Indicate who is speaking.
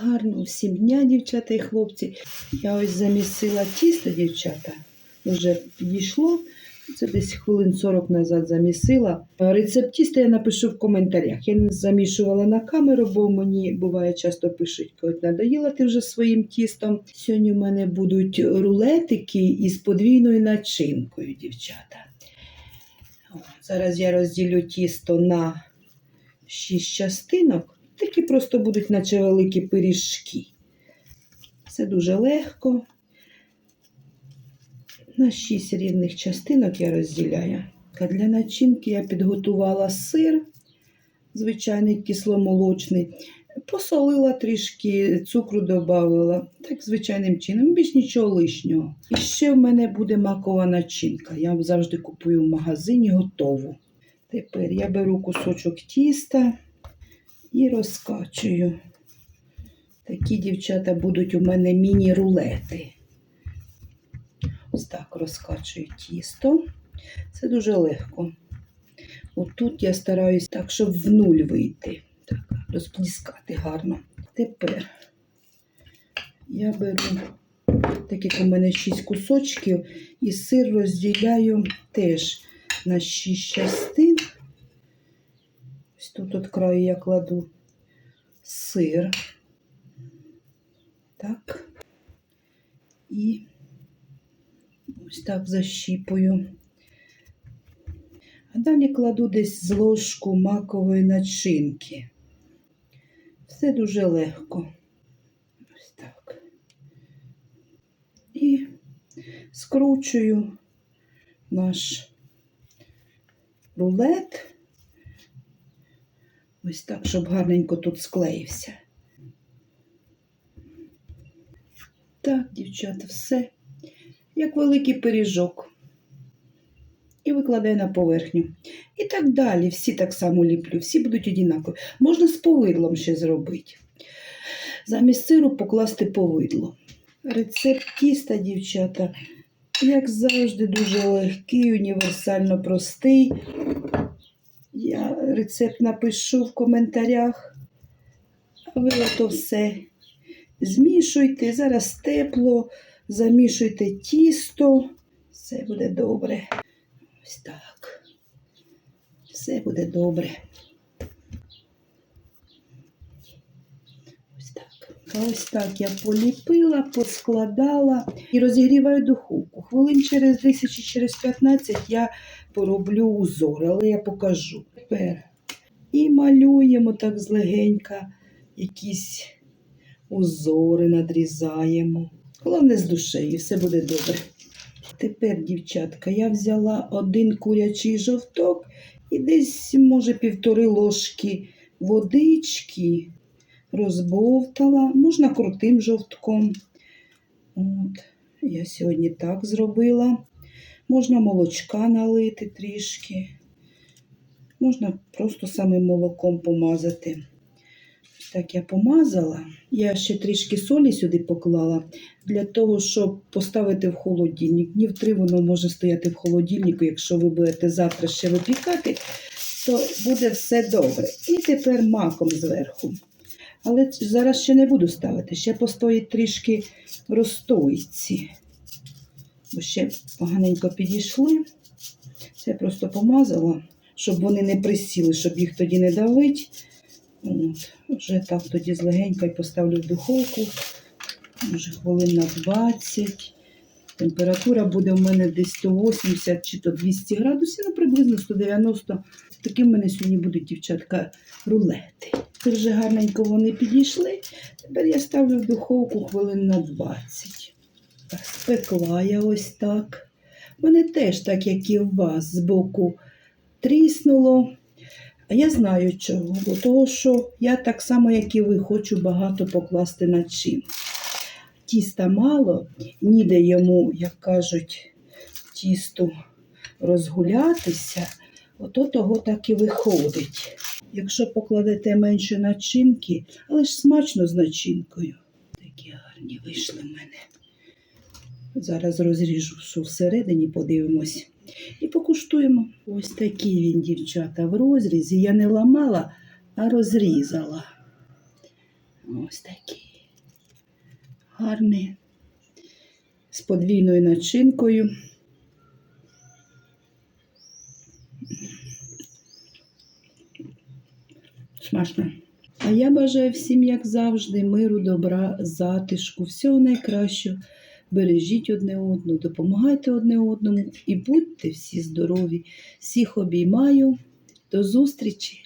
Speaker 1: Гарно всім дня, дівчата і хлопці. Я ось замісила тісто, дівчата. Вже підійшло. Це десь хвилин 40 назад замісила. Рецепт тіста я напишу в коментарях. Я не замішувала на камеру, бо мені буває часто пишуть, коли надоїла ти вже своїм тістом. Сьогодні в мене будуть рулетики із подвійною начинкою, дівчата. Зараз я розділю тісто на 6 частинок. Такі просто будуть, наче великі пиріжки. Це дуже легко. На 6 рівних частинок я розділяю. А для начинки я підготувала сир, звичайний кисломолочний, посолила трішки, цукру додавала. Так, звичайним чином, більш нічого лишнього. І ще в мене буде макова начинка. Я завжди купую в магазині готову. Тепер я беру кусочок тіста і розкачую. Такі дівчата будуть у мене міні-рулети. Ось так розкачую тісто. Це дуже легко. Отут я стараюсь так, щоб в нуль вийти. Так, розпліскати гарно. Тепер я беру, так як у мене 6 кусочків, і сир розділяю теж на 6 частин. Ось тут от краю я кладу сир. Так. І ось так защіпую. А далі кладу десь з ложку макової начинки. Все дуже легко. Ось так. І скручую наш рулет. Ось так, щоб гарненько тут склеївся. Так, дівчата, все. Як великий пиріжок. І викладаю на поверхню. І так далі. Всі так само ліплю, всі будуть однакові. Можна з повидлом ще зробити. Замість сиру покласти повидло. Рецепт тіста, дівчата, як завжди, дуже легкий, універсально простий. Я рецепт напишу в коментарях. А ви ото все змішуйте. Зараз тепло, замішуйте тісто. Все буде добре. Ось так. Все буде добре. Ось так. Ось так я поліпила, поскладала і розігріваю духовку. Хвилин через 10 чи через 15 я пороблю узор, але я покажу. Тепер і малюємо так злегенька якісь узори надрізаємо. Головне з душею, все буде добре. Тепер, дівчатка, я взяла один курячий жовток і десь, може, півтори ложки водички розбовтала, можна крутим жовтком. От, я сьогодні так зробила. Можна молочка налити трішки. Можна просто самим молоком помазати. Так я помазала. Я ще трішки солі сюди поклала для того, щоб поставити в холодильник. Днів три воно може стояти в холодильнику. Якщо ви будете завтра ще випікати, то буде все добре. І тепер маком зверху. Але зараз ще не буду ставити, ще постоїть трішки в розстойці. Бо ще поганенько підійшли. Це просто помазала, щоб вони не присіли, щоб їх тоді не давить. От, вже так тоді злегенько і поставлю в духовку. Може, хвилин на 20. Температура буде у мене десь 180 чи то 200 градусів, ну приблизно 190. Такі в мене сьогодні будуть, дівчатка, рулети. Це вже гарненько вони підійшли. Тепер я ставлю в духовку хвилин на 20. Так, спекла я ось так. Мене теж, так як і у вас, збоку тріснуло. А я знаю чого, бо того, що я так само, як і ви, хочу багато покласти начин. Тіста мало, ніде йому, як кажуть, тісту розгулятися, ото того так і виходить. Якщо покладете менше начинки, але ж смачно з начинкою. Такі гарні вийшли в мене. Зараз розріжу, що всередині подивимось. І покуштуємо. Ось такий він, дівчата, в розрізі. Я не ламала, а розрізала. Ось такий. гарний, з подвійною начинкою. Смачно. А я бажаю всім, як завжди, миру, добра, затишку, всього найкращого. Бережіть одне одного, допомагайте одне одному і будьте всі здорові. Всіх обіймаю. До зустрічі!